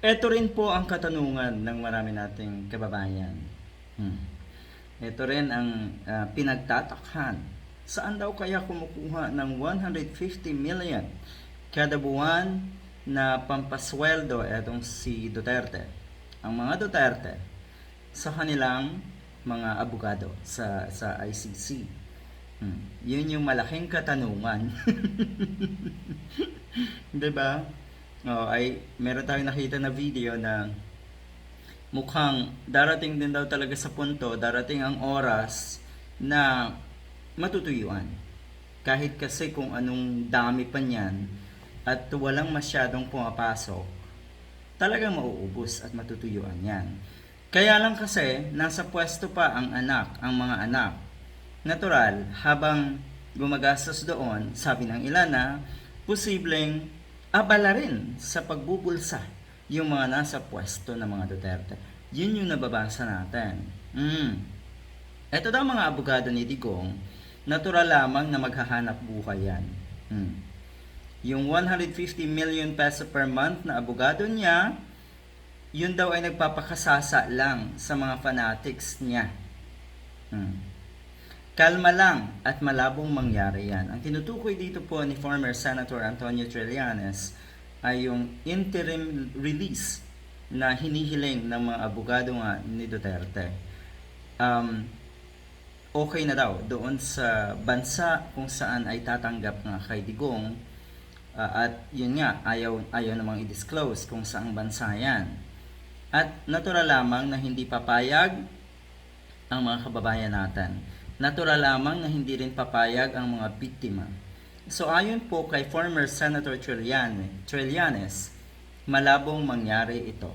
Ito rin po ang katanungan ng marami nating kababayan. Hmm. Ito rin ang ah, pinagtatakhan. Saan daw kaya kumukuha ng 150 million kada buwan na pampasweldo etong si Duterte? Ang mga Duterte sa kanilang mga abogado sa sa ICC. Hmm. Yun yung malaking katanungan. 'Di ba? Oh, ay meron tayong nakita na video na mukhang darating din daw talaga sa punto, darating ang oras na matutuyuan. Kahit kasi kung anong dami pa niyan at walang masyadong pumapasok, talagang mauubos at matutuyuan yan. Kaya lang kasi, nasa pwesto pa ang anak, ang mga anak. Natural, habang gumagastos doon, sabi ng ilan na, posibleng abala rin sa pagbubulsa yung mga nasa pwesto ng mga Duterte. Yun yung nababasa natin. Mm. Ito daw mga abogado ni Digong, natural lamang na maghahanap buhay yan. Mm. Yung 150 million peso per month na abogado niya, yun daw ay nagpapakasasa lang sa mga fanatics niya. Hmm. Kalma lang at malabong mangyari yan. Ang tinutukoy dito po ni former Senator Antonio Trillanes ay yung interim release na hinihiling ng mga abogado nga ni Duterte. Um, okay na daw doon sa bansa kung saan ay tatanggap nga kay Digong Ah, at yun nga, ayaw, ayaw namang i-disclose kung saang bansa yan. At natural lamang na hindi papayag ang mga kababayan natin. Natural lamang na hindi rin papayag ang mga biktima. So ayon po kay former Senator Trillanes, Trillanes malabong mangyari ito.